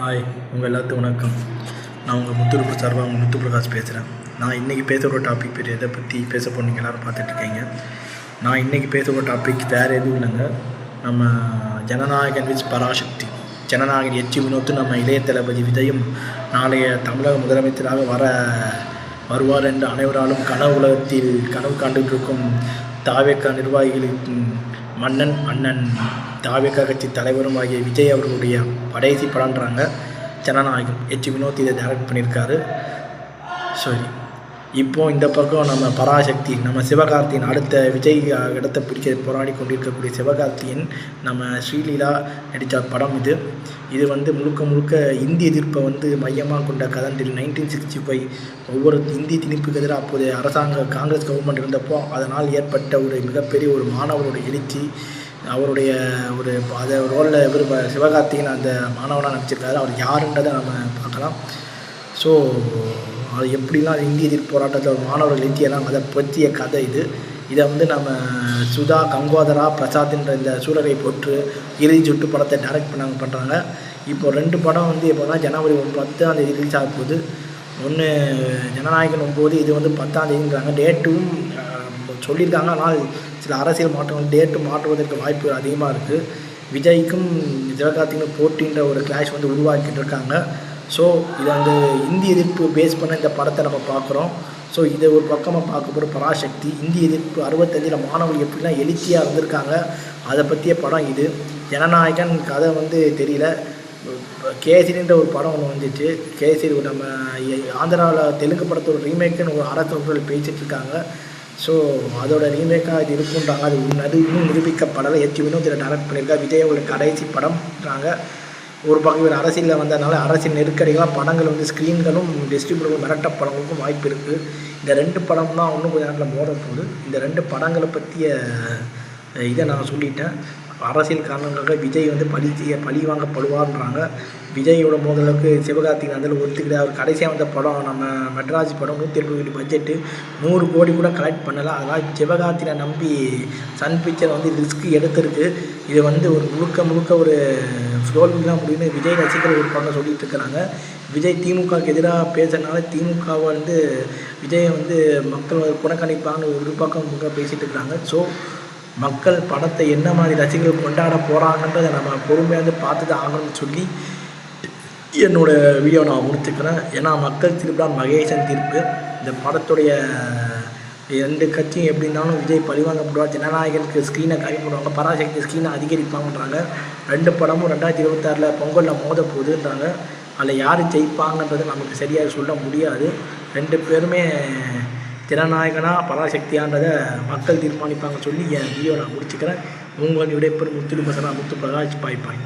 Hi உங்கள் எல்லாத்துக்கும் வணக்கம். நான் உங்கள் முத்துருப்பு சார்பாக உங்கள் முத்து பிரகாஷ் பேசுகிறேன் நான் இன்றைக்கி பேசுகிற டாபிக் பேர் எதை பற்றி பேச போனீங்க எல்லோரும் பார்த்துட்ருக்கீங்க நான் இன்றைக்கி பேசுகிற டாபிக் வேறு எதுவும் இல்லைங்க. நம்ம ஜனநாயகன் விச் பராசக்தி. ஜனநாயகன் எச்சி வினோத்து நம்ம இளைய தளபதி விஜயும் நாளைய தமிழக முதலமைச்சராக வர வருவார் என்று அனைவராலும் கனவு உலகத்தில் கனவு காண்டுகிட்டிருக்கும் இருக்கும் தாவேக்கா நிர்வாகிகளின் மன்னன் அண்ணன் தாவேக்கா கட்சி தலைவரும் ஆகிய விஜய் அவர்களுடைய கடைசி படம்ன்றாங்க. ஜனநாயகம். எச் வினோத் இதை டைரக்ட் பண்ணியிருக்காரு. சரி. இப்போது இந்த பக்கம் நம்ம பராசக்தி நம்ம சிவகார்த்தியின் அடுத்த விஜய் இடத்தை பிடிக்க போராடி கொண்டிருக்கக்கூடிய சிவகார்த்தியின் நம்ம ஸ்ரீலீலா நடித்த படம் இது. இது வந்து முழுக்க முழுக்க இந்தி எதிர்ப்பை வந்து மையமாக கொண்ட கதண்டில் நைன்டீன் சிக்ஸ்டி ஃபைவ் ஒவ்வொரு இந்தி திணிப்புக்கு எதிராக அப்போதைய அரசாங்க காங்கிரஸ் கவர்மெண்ட் இருந்தப்போ அதனால் ஏற்பட்ட ஒரு மிகப்பெரிய ஒரு மாணவரோட எழுச்சி அவருடைய ஒரு அதை ரோலில் இவர் சிவகார்த்திகேயன் அந்த மாணவனாக நடிச்சிருக்காரு. அவர் யாருன்றதை நம்ம பார்க்கலாம். ஸோ அது எப்படிலாம் இந்திய எதிர்ப்பு போராட்டத்தில் ஒரு மாணவர்கள் எழுத்தியெல்லாம் அதை பற்றிய கதை இது. இதை வந்து நம்ம சுதா கங்கோதரா பிரசாத்ன்ற இந்த சூழலை போட்டு இறுதி சுட்டு படத்தை டைரக்ட் பண்ணாங்க பண்ணுறாங்க இப்போ ரெண்டு படம் வந்து எப்போனா ஜனவரி பத்தாம் தேதி ரிலீஸ் ஆக போகுது. ஒன்று ஜனநாயகன் ஒம்பது இது வந்து பத்தாம் தேதிங்கிறாங்க டேட்டும் சொல்லியிருக்காங்க. ஆனால் சில அரசியல் மாற்றங்கள் டேட்டு மாற்றுவதற்கு வாய்ப்பு அதிகமாக இருக்குது விஜய்க்கும் ஜெயகார்த்திக்கும் போட்டின்ற ஒரு கிளாஷ் வந்து உருவாக்கிட்டு இருக்காங்க ஸோ இதை வந்து இந்தி எதிர்ப்பு பேஸ் பண்ண இந்த படத்தை நம்ம பார்க்குறோம். ஸோ இதை ஒரு பக்கமாக பார்க்க போகிற பராசக்தி இந்தி எதிர்ப்பு அறுபத்தஞ்சில் மாணவர்கள் எப்படிலாம் எழுச்சியாக இருந்திருக்காங்க. அதை பற்றிய படம் இது. ஜனநாயகன் கதை வந்து தெரியல. கேசரின்ற ஒரு படம் ஒன்று வந்துச்சு. கேசரி நம்ம ஆந்திராவில் தெலுங்கு படத்தோட ரீமேக்குன்னு ஒரு அரசு பேசிகிட்டு இருக்காங்க ஸோ அதோட ரீமேக்காக இது இருக்குன்றாங்க அது உன்னது இன்னும் நிரூபிக்கப்படலை. எத்தி வினோத் இதில் டேரக்ட் பண்ணியிருக்கா? விஜயோட கடைசி படம்ன்றாங்க. ஒரு பக்கம் இவர் அரசியலில் வந்ததுனால அரசின் நெருக்கடிகளாக படங்கள் வந்து ஸ்க்ரீன்களும் டிஸ்ட்ரிபியூட்டரும் மிரட்ட படங்களுக்கும் வாய்ப்பு இருக்குது இந்த ரெண்டு படம் தான் இன்னும் கொஞ்சம் நேரத்தில் மோத போகுது இந்த ரெண்டு படங்களை பற்றிய இதை நான் சொல்லிட்டேன். அரசியல் காரணங்களுக்காக விஜய் வந்து பழி செய்ய பழி வாங்கப்படுவார்ன்றாங்க விஜயோட மோதலுக்கு சிவகார்த்திகன் அதில் ஒத்துக்கிட்டு அவர் கடைசியாக வந்த படம் நம்ம மெட்ராஜ் படம் நூற்றி எழுபது கோடி பட்ஜெட்டு நூறு கோடி கூட கலெக்ட் பண்ணலை. அதனால் சிவகார்த்தினை நம்பி சன் பிக்சர் வந்து ரிஸ்க் எடுத்திருக்கு. இது வந்து ஒரு முழுக்க முழுக்க ஒரு ஃப்ளோரிங் தான் முடியும்னு விஜய் ரசிகர்கள் ஒரு பக்கம் சொல்லிட்டு இருக்கிறாங்க. விஜய் திமுகவுக்கு எதிராக பேசுறதுனால திமுகவை வந்து விஜயை வந்து மக்கள் புறக்கணிப்பாங்கன்னு ஒரு பக்கம் பேசிகிட்டு இருக்கிறாங்க. ஸோ மக்கள் படத்தை என்ன மாதிரி ரசிகர்கள் கொண்டாட போகிறாங்கன்றதை நம்ம பொறுமையாக வந்து பார்த்து தான் ஆகணும்னு சொல்லி என்னோடய வீடியோ நான் முடிச்சுக்கிறேன். ஏன்னா மக்கள் தீர்ப்பு மகேசன் தீர்ப்பு. இந்த படத்துடைய ரெண்டு கட்சியும் எப்படி இருந்தாலும் விஜய் பழிவாங்கப்படுவார் ஜனநாயகனுக்கு ஸ்க்ரீனை கம்மி பண்ணுவாங்க பராசக்தி ஸ்க்ரீனை அதிகரிப்பாங்கன்றாங்க. ரெண்டு படமும் ரெண்டாயிரத்தி இருபத்தாறில் பொங்கலில் மோத போகுதுன்றாங்க. அதில் யார் ஜெயிப்பாங்கன்றது நமக்கு சரியாக சொல்ல முடியாது. ரெண்டு பேருமே ஜனநாயகனா பராசக்தியான்றதை மக்கள் தீர்மானிப்பாங்க சொல்லி என் வீடியோ நான் முடிச்சுக்கிறேன். உங்கள் விடைபெறும் முத்துலு பசனா முத்து பிரகாஷ் பாய் பாய்.